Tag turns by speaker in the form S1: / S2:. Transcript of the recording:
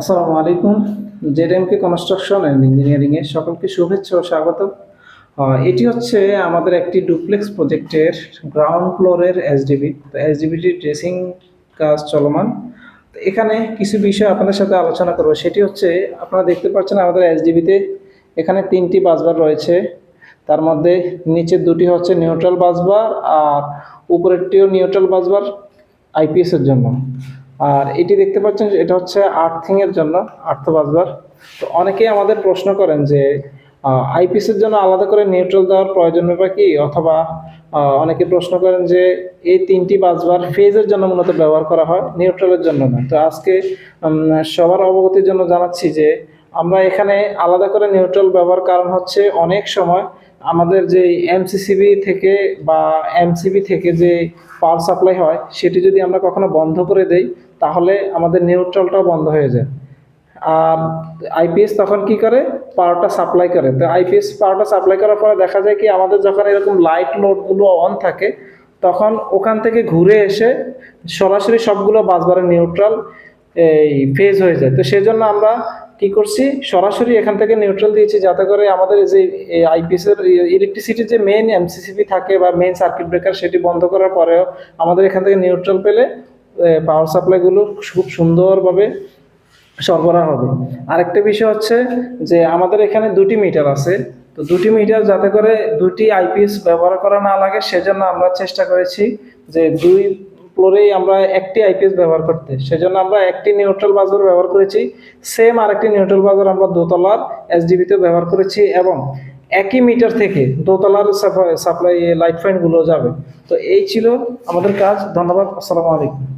S1: আসসালামু আলাইকুম। জেডএমকে construction and ইঞ্জিনিয়ারিংয়ে সকলকে শুভেচ্ছা ও স্বাগত এটি হচ্ছে আমাদের একটি ডুপ্লেক্স প্রজেক্টের গ্রাউন্ড ফ্লোরের এসডিবি তো এসডিবিটির ড্রেসিং কাজ চলমান। এখানে কিছু বিষয় আপনাদের সাথে আলোচনা করব। সেটি হচ্ছে, আপনারা দেখতে পাচ্ছেন আমাদের এসডিবিতে এখানে তিনটি বাসবার রয়েছে। তার মধ্যে নিচের দুটি হচ্ছে নিউট্রাল বাসবার আর উপরেরটিও নিউট্রাল বাসবার আইপিএস এর জন্য। আর এটি দেখতে পাচ্ছেন এটা হচ্ছে আর্থিং এর জন্য আর্থ বাজবার তো অনেকেই আমাদের প্রশ্ন করেন যে আইপিএস এর জন্য আলাদা করে নিউট্রাল দেওয়ার প্রয়োজন হবে কি? অথবা অনেকে প্রশ্ন করেন যে, এই তিনটি বাসবার ফেজের জন্য মূলত ব্যবহার করা হয় নিউট্রালের জন্য না। তো আজকে সবার অবগতির জন্য জানাচ্ছি যে, আমরা এখানে আলাদা করে নিউট্রাল ব্যবহার কারণ হচ্ছে অনেক সময় আমাদের যে এমসিসিবি থেকে বা এমসিবি থেকে যে পাওয়ার সাপ্লাই হয়, সেটি যদি আমরা কখনো বন্ধ করে দেই তাহলে আমাদের নিউট্রালটাও বন্ধ হয়ে যায়। আর আইপিএস তখন কি করে? পাওয়ারটা সাপ্লাই করে। তো আইপিএস পাওয়ারটা সাপ্লাই করার পরে দেখা যায় কি, আমাদের যখন এরকম লাইট লোডগুলো অন থাকে, তখন ওখান থেকে ঘুরে এসে সরাসরি সবগুলো বাসবারে নিউট্রাল এই ফেজ হয়ে যায়। তো সেই জন্য আমরা কি করছি, সরাসরি এখান থেকে নিউট্রাল দিয়েছি, যাতে করে আমাদের যে আইপিএস এর ইলেকট্রিসিটির যে মেইন এমসিসিবি থাকে বা মেইন সার্কিট ব্রেকার সেটি বন্ধ করার পরেও আমাদের এখান থেকে নিউট্রাল পেলে পাওয়ার সাপ্লাইগুলো খুব সুন্দরভাবে সরবরাহ হবে। আরেকটা বিষয় হচ্ছে যে আমাদের এখানে দুটি মিটার আছে। তো দুটি মিটার যাতে করে দুটি আইপিএস ব্যবহার করা না লাগে, সেজন্য আমরা চেষ্টা করেছি যে দুই ফ্লোরেই আমরা একটি আইপিএস ব্যবহার করতে। সেজন্য আমরা একটি নিউট্রাল বাজার ব্যবহার করেছি। সেম আরেকটি নিউট্রাল বাজার আমরা দোতলার এসডিবিতে ব্যবহার করেছি এবং একই মিটার থেকে দোতলার সাপ্লাই লাইট ফাইনগুলো যাবে। তো এই ছিল আমাদের কাজ। ধন্যবাদ। আসসালামু আলাইকুম।